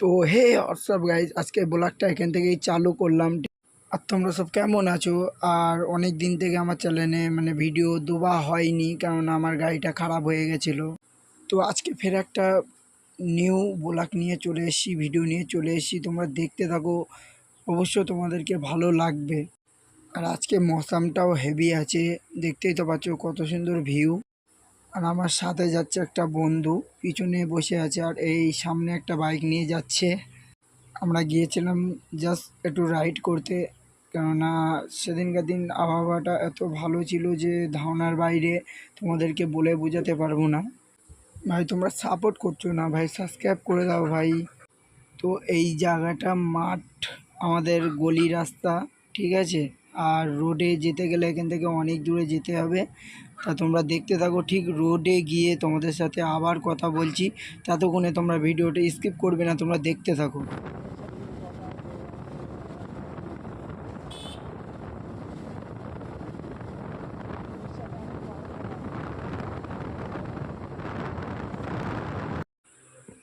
তো হে WhatsApp guys আজকে ব্লগটা এখান থেকেই চালু করলাম। আর তোমরা সব কেমন আছো? আর অনেক দিন থেকে আমার চ্যানেলে মানে ভিডিও দেওয়া হয়নি কারণ আমার গাড়িটা খারাপ হয়ে গেছিল। তো আজকে ফের একটা নিউ ব্লগ নিয়ে চলে এসেছি ভিডিও নিয়ে চলে এসেছি। তোমরা দেখতে থাকো অবশ্য তোমাদেরকে ভালো লাগবে। আর আজকে মৌসামটাও হেভি আছে, দেখতেই তো পাচ্ছ কত সুন্দর ভিউ আর আমার সাথে যাচ্ছে একটা বন্ধু, পিছনে বসে আছে আর এই সামনে একটা বাইক নিয়ে যাচ্ছে। আমরা গিয়েছিলাম জাস্ট একটু রাইড করতে, কেননা সেদিনকার দিন আবহাওয়াটা এত ভালো ছিল যে ধারণার বাইরে তোমাদেরকে বলে বোঝাতে পারব না। ভাই, তোমরা সাপোর্ট করছ না ভাই সাবস্ক্রাইব করে দাও ভাই। তো এই জায়গাটা মাঠ, আমাদের গলি রাস্তা, ঠিক আছে? আর রোডে যেতে গেলে এখান থেকে অনেক দূরে যেতে হবে। তা তোমরা দেখতে থাকো, ঠিক রোডে গিয়ে তোমাদের সাথে আবার কথা বলছি। ততক্ষণে তোমরা ভিডিওটা স্কিপ করবে না, তোমরা দেখতে থাকো।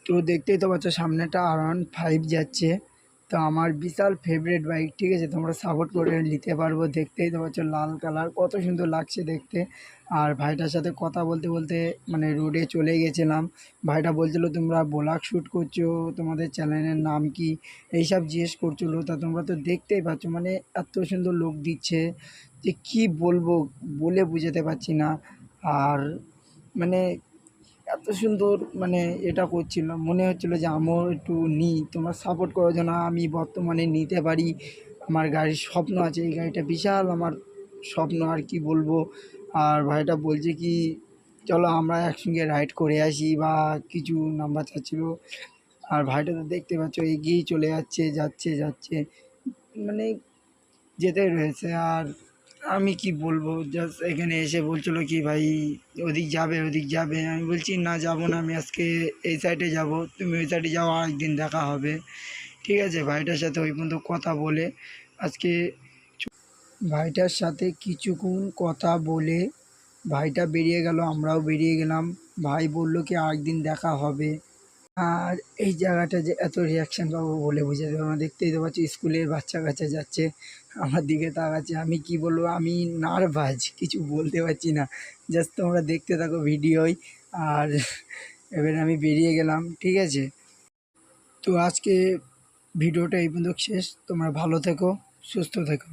তো দেখতেই তো পাচ্ছ, সামনেটা আর ফাইভ যাচ্ছে। তো আমার বিশাল ফেভারিট বাইক ঠিক আছে? তোমরা সাপোর্ট করে নিতে পারব দেখতেই। তো পাচ্ছ লাল কালার, কত সুন্দর লাগছে দেখতে। আর ভাইটার সাথে কথা বলতে বলতে মানে রোডে চলে গেছিলাম। ভাইটা বলছিল, তোমরা ব্লগ শ্যুট করছ, তোমাদের চ্যানেলের নাম কি? এইসব জিজ্ঞেস করছিল। তা তোমরা তো দেখতেই পাচ্ছ মানে এত সুন্দর লোক দিচ্ছে যে কি বলব বলে বুঝাতে পারছি না। আর মানে এত সুন্দর মানে এটা করছিল মনে হচ্ছিল যে আমিও একটু নিই। তোমরা সাপোর্ট করো যেন আমি বর্তমানে নিতে পারি। আমার গাড়ির স্বপ্ন আছে। এই গাড়িটা বিশাল আমার স্বপ্ন, আর কি বলব? আর ভাইটা বলছে কি, চলো আমরা একসঙ্গে রাইড করে আসি বা কিছু নাম্বার চাচ্ছিলো। আর ভাইটা তো দেখতে পাচ্ছ এগিয়েই চলে যাচ্ছে যাচ্ছে যাচ্ছে। মানে যেতেই রয়েছে। আর আমি কি বলব? জাস্ট এখানে এসে বলছিলো কি, ভাই, ওদিক যাবে ওদিক যাবে। আমি বলছি, না, যাব না, আমি আজকে এই সাইডে যাব। তুমি ওই সাইডে যাও, আরেকদিন দেখা হবে। ঠিক আছে, ভাইটার সাথে ওই পর্যন্ত কথা বলে আজকে ভাইটার সাথে কিছুক্ষণ কথা বলে ভাইটা বেরিয়ে গেল, আমরাও বেরিয়ে গেলাম। ভাই বলল কি, আরেকদিন দেখা হবে। আর এই জায়গাটা যে এত রিয়াকশান পাবো বলে বোঝাতে পারব না। দেখতেই তো পাচ্ছি, স্কুলের বাচ্চা কাচ্চা যাচ্ছে, আমার দিকে তাকাচ্ছে। আমি কি বলব, আমি নার্ভাস কিছু বলতে পারছি না। জাস্ট তোমরা দেখতে থাকো ভিডিওই। আর এবারে আমি বেরিয়ে গেলাম, ঠিক আছে? তো আজকে ভিডিওটা এই পর্যন্ত শেষ। তোমরা ভালো থেকো, সুস্থ থেকো।